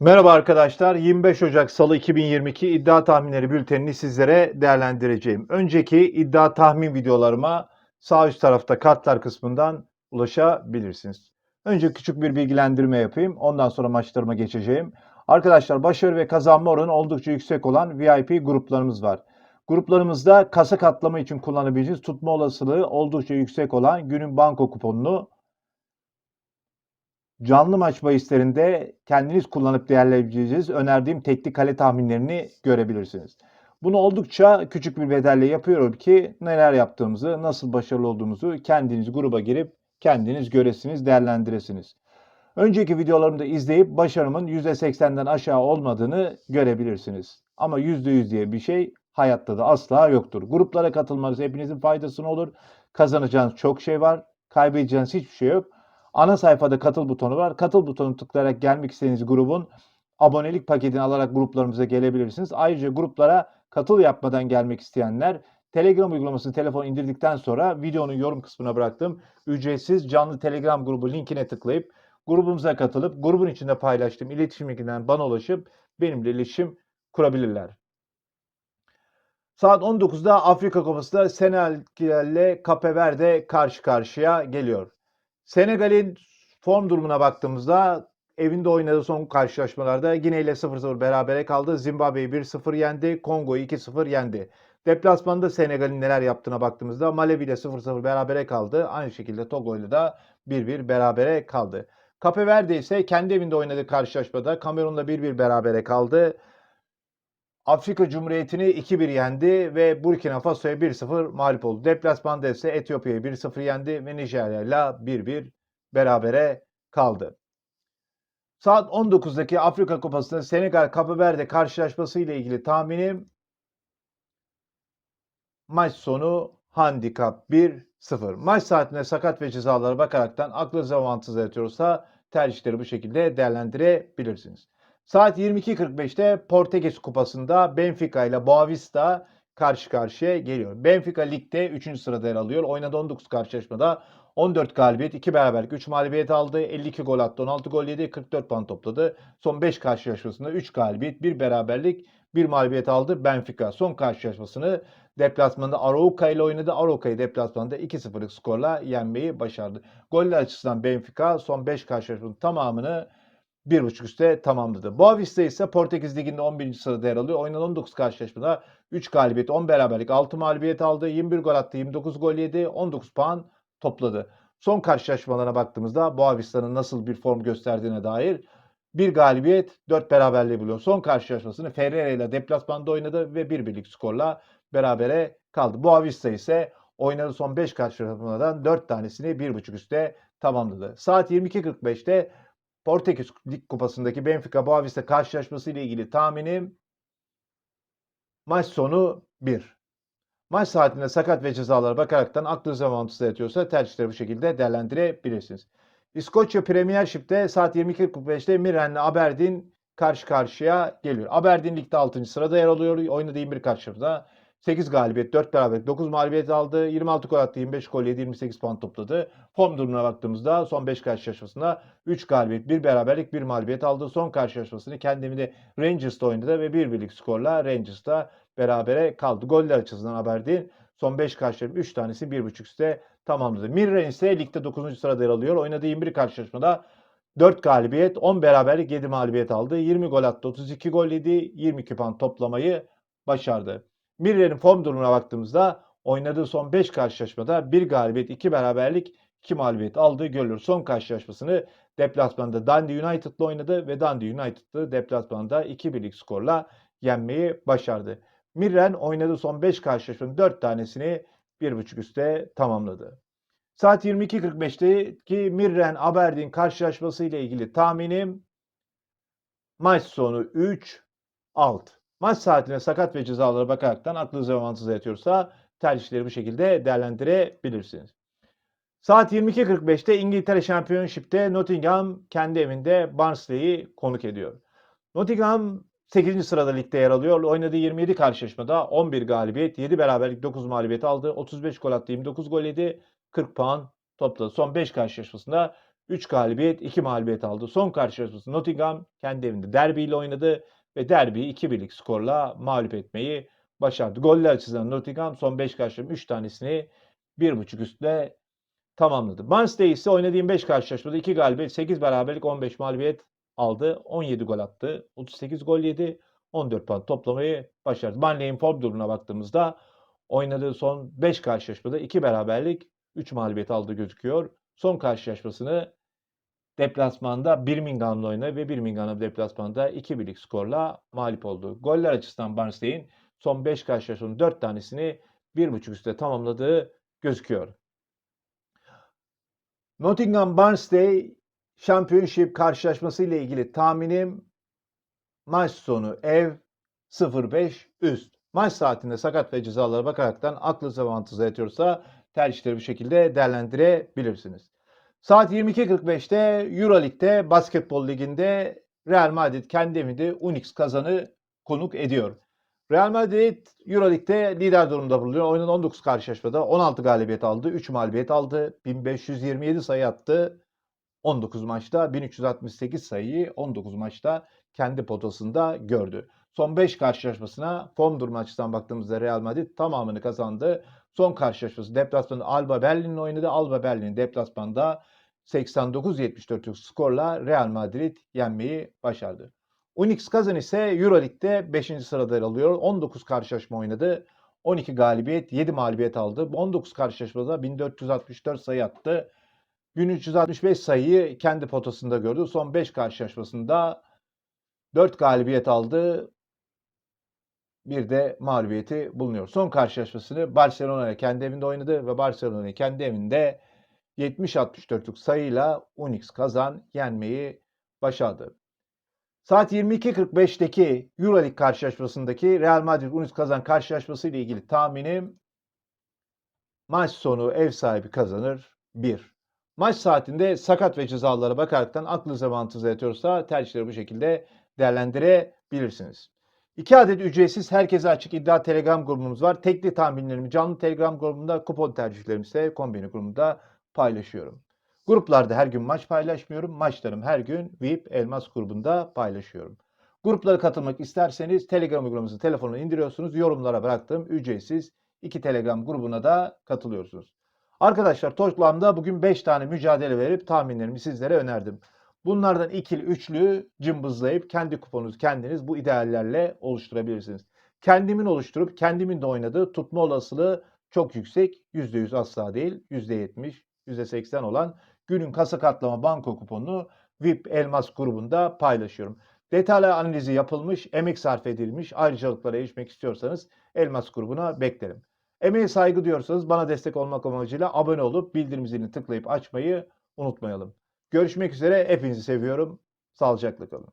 Merhaba arkadaşlar. 25 Ocak Salı 2022 iddia tahminleri bültenini sizlere değerlendireceğim. Önceki iddia tahmin videolarıma sağ üst tarafta kartlar kısmından ulaşabilirsiniz. Önce küçük bir bilgilendirme yapayım. Ondan sonra maçlarıma geçeceğim. Arkadaşlar başarı ve kazanma oranı oldukça yüksek olan VIP gruplarımız var. Gruplarımızda kasa katlama için kullanabileceğiniz tutma olasılığı oldukça yüksek olan günün banko kuponunu canlı maç bahislerinde kendiniz kullanıp değerlendireceğiniz önerdiğim tekli kale tahminlerini görebilirsiniz. Bunu oldukça küçük bir bedelle yapıyorum ki neler yaptığımızı, nasıl başarılı olduğumuzu kendiniz gruba girip kendiniz göresiniz, değerlendiresiniz. Önceki videolarımda izleyip başarımın %80'den aşağı olmadığını görebilirsiniz. Ama %100 diye bir şey hayatta da asla yoktur. Gruplara katılmanız hepinizin faydasına olur. Kazanacağınız çok şey var. Kaybedeceğiniz hiçbir şey yok. Ana sayfada katıl butonu var. Katıl butonu tıklayarak gelmek istediğiniz grubun abonelik paketini alarak gruplarımıza gelebilirsiniz. Ayrıca gruplara katıl yapmadan gelmek isteyenler Telegram uygulamasını telefon indirdikten sonra videonun yorum kısmına bıraktığım ücretsiz canlı Telegram grubu linkine tıklayıp grubumuza katılıp grubun içinde paylaştığım iletişim linkinden bana ulaşıp benimle iletişim kurabilirler. Saat 19'da Afrika Kupası'nda Senegal ile Cape Verde karşı karşıya geliyor. Senegal'in form durumuna baktığımızda evinde oynadığı son karşılaşmalarda Gine ile 0-0 berabere kaldı. Zimbabwe'yi 1-0 yendi. Kongo'yu 2-0 yendi. Deplasmanda Senegal'in neler yaptığına baktığımızda Malevi ile 0-0 berabere kaldı. Aynı şekilde Togo ile de 1-1 berabere kaldı. Cape Verde ise kendi evinde oynadığı karşılaşmada Kamerun'la 1-1 berabere kaldı. Afrika Cumhuriyeti'ni 2-1 yendi ve Burkina Faso'ya 1-0 mağlup oldu. Deplasmanda ise Etiyopya'yı 1-0 yendi ve Nijerya ile 1-1 berabere kaldı. Saat 19'daki Afrika Kupası'nda Senegal Cape Verde karşılaşması ile ilgili tahminim maç sonu handikap 1-0. Maç saatine sakat ve cezalara bakaraktan aklınıza avantajı yatıyorsa tercihleri bu şekilde değerlendirebilirsiniz. Saat 22.45'te Portekiz Kupası'nda Benfica ile Boavista karşı karşıya geliyor. Benfica ligde 3. sırada yer alıyor. Oynadı 19 karşılaşmada 14 galibiyet, 2 beraberlik, 3 mağlubiyet aldı. 52 gol attı, 16 gol yedi, 44 puan topladı. Son 5 karşılaşmasında 3 galibiyet, 1 beraberlik, 1 mağlubiyet aldı Benfica. Son karşılaşmasını deplasmanda Arauca ile oynadı. Arauka'yı deplasmanda 2-0'lık skorla yenmeyi başardı. Goller açısından Benfica son 5 karşılaşmanın tamamını 1.5 üstte tamamladı. Boavista ise Portekiz Ligi'nde 11. sırada yer alıyor. Oynanan 19 karşılaşmada 3 galibiyet, 10 beraberlik, 6 mağlubiyet aldı. 21 gol attı, 29 gol yedi, 19 puan topladı. Son karşılaşmalarına baktığımızda Boavista'nın nasıl bir form gösterdiğine dair bir galibiyet, 4 beraberliği buluyor. Son karşılaşmasını Ferreira ile deplasmanda oynadı ve bir birlik skorla berabere kaldı. Boavista ise oynadığı son 5 karşılaşmadan 4 tanesini 1.5 üstte tamamladı. Saat 22.45'te Portekiz Lig Kupası'ndaki Benfica Boavista karşılaşması ile ilgili tahminim maç sonu 1. Maç saatinde sakat ve cezalara bakaraktan aklınıza mantıklı yatıyorsa tercihleri bu şekilde değerlendirebilirsiniz. İskoçya Premiership'te saat 22.45'te Mirren'le Aberdeen karşı karşıya geliyor. Aberdeen ligde 6. sırada yer alıyor. Oynadığı 21 karşılaşmada 8 galibiyet, 4 beraberlik, 9 mağlubiyet aldı. 26 gol attı, 25 gol yedi, 28 puan topladı. Form durumuna baktığımızda son 5 karşılaşmasında 3 galibiyet, 1 beraberlik, 1 mağlubiyet aldı. Son karşılaşmasını kendi evinde Rangers'ta oynadı ve 1 birlik skorla Rangers'ta berabere kaldı. Goller açısından Aberdeen son 5 karşılaşma 3 tanesi 1.5 üstte tamamladı. Mirren ise ligde 9. sırada yer alıyor. Oynadığı 21 karşılaşmada 4 galibiyet, 10 beraberlik, 7 mağlubiyet aldı. 20 gol attı, 32 gol yedi, 22 puan toplamayı başardı. Mirren'in form durumuna baktığımızda oynadığı son 5 karşılaşmada 1 galibiyet, 2 beraberlik, 2 mağlubiyet aldığı görülür. Son karşılaşmasını deplasmanda Dundee United'la oynadı ve Dundee United'ı deplasmanda 2 birlik skorla yenmeyi başardı. Mirren oynadığı son 5 karşılaşmanın 4 tanesini 1.5 üstte tamamladı. Saat 22.45'teki Mirren Aberdeen karşılaşması ile ilgili tahminim maç sonu 3 alt. Maç saatine sakat ve cezalara bakaraktan aklınıza ve mantığınıza yatıyorsa tercihleri bu şekilde değerlendirebilirsiniz. Saat 22.45'te İngiltere Championship'te Nottingham kendi evinde Barnsley'i konuk ediyor. Nottingham 8. sırada ligde yer alıyor. Oynadığı 27 karşılaşmada 11 galibiyet, 7 beraberlik, 9 mağlubiyet aldı. 35 gol attı, 29 gol yedi, 40 puan topladı. Son 5 karşılaşmasında 3 galibiyet, 2 mağlubiyet aldı. Son karşılaşması Nottingham kendi evinde Derby ile oynadı ve Derby'yi 2-1'lik skorla mağlup etmeyi başardı. Goller açısından Nottingham son 5 karşılaşmanın 3 tanesini 1.5 üstle tamamladı. Barnsley ise oynadığı 5 karşılaşmada 2 galibiyet, 8 beraberlik, 15 mağlubiyet aldı. 17 gol attı. 38 gol yedi. 14 puan toplamayı başardı. Burnley'in form durumuna baktığımızda oynadığı son 5 karşılaşmada 2 beraberlik, 3 mağlubiyet aldığı gözüküyor. Son karşılaşmasını deplasmanda Birmingham'la oynadı ve Birmingham'la deplasmanda 2-1'lik skorla mağlup oldu. Goller açısından Barnsley'in son 5 karşılaşmanın 4 tanesini 1.5 üstte tamamladığı gözüküyor. Nottingham Barnsley Championship karşılaşması ile ilgili tahminim maç sonu ev 0-5 üst. Maç saatinde sakat ve cezalara bakaraktan aklınıza avantajı yatıyorsa tercihleri bu şekilde değerlendirebilirsiniz. Saat 22.45'te Euroleague'de basketbol liginde Real Madrid kendi evinde Unix kazanı konuk ediyor. Real Madrid Euroleague'de lider durumda bulunuyor. Oyunun 19 karşılaşmada 16 galibiyet aldı, 3 mağlubiyet aldı, 1527 sayı attı. 19 maçta 1368 sayıyı 19 maçta kendi potasında gördü. Son 5 karşılaşmasına form durumu açısından baktığımızda Real Madrid tamamını kazandı. Son karşılaşması deplasmanda Alba Berlin'le oynadı. Alba Berlin deplasmanda 89-74'lük skorla Real Madrid yenmeyi başardı. Unix Kazan ise Euroleague'de 5. sırada yer alıyor. 19 karşılaşma oynadı. 12 galibiyet, 7 mağlubiyet aldı. Bu 19 karşılaşmada 1464 sayı attı. 1365 sayıyı kendi potasında gördü. Son 5 karşılaşmasında 4 galibiyet aldı. Bir de mağlubiyeti bulunuyor. Son karşılaşmasını Barcelona ile kendi evinde oynadı ve Barcelona'yı kendi evinde 70-64'lük sayıyla Unix kazan yenmeyi başardı. Saat 22.45'teki Euroleague karşılaşmasındaki Real Madrid Unix kazan karşılaşması ile ilgili tahminim maç sonu ev sahibi kazanır 1. Maç saatinde sakat ve cezalara bakaraktan aklınıza mantığınıza yatıyorsa tercihleri bu şekilde değerlendirebilirsiniz. İki adet ücretsiz herkese açık iddia telegram grubumuz var. Tekli tahminlerimi canlı telegram grubumda, kupon tercihlerimi ise kombini grubunda paylaşıyorum. Gruplarda her gün maç paylaşmıyorum. Maçlarım her gün VIP Elmas grubunda paylaşıyorum. Gruplara katılmak isterseniz Telegram uygulamasını telefonuna indiriyorsunuz. Yorumlara bıraktığım ücretsiz iki Telegram grubuna da katılıyorsunuz. Arkadaşlar toplamda bugün 5 tane mücadele verip tahminlerimi sizlere önerdim. Bunlardan ikili, üçlü cımbızlayıp kendi kuponunuzu kendiniz bu ideallerle oluşturabilirsiniz. Kendimin oluşturup kendimin de oynadığı tutma olasılığı çok yüksek. %100 asla değil. %70, %80 olan günün kasa katlama banko kuponunu VIP Elmas grubunda paylaşıyorum. Detaylı analizi yapılmış, emek sarf edilmiş ayrıcalıklara erişmek istiyorsanız Elmas grubuna beklerim. Emeğe saygı diyorsanız bana destek olmak amacıyla abone olup bildirim zilini tıklayıp açmayı unutmayalım. Görüşmek üzere. Hepinizi seviyorum. Sağlıcakla kalın.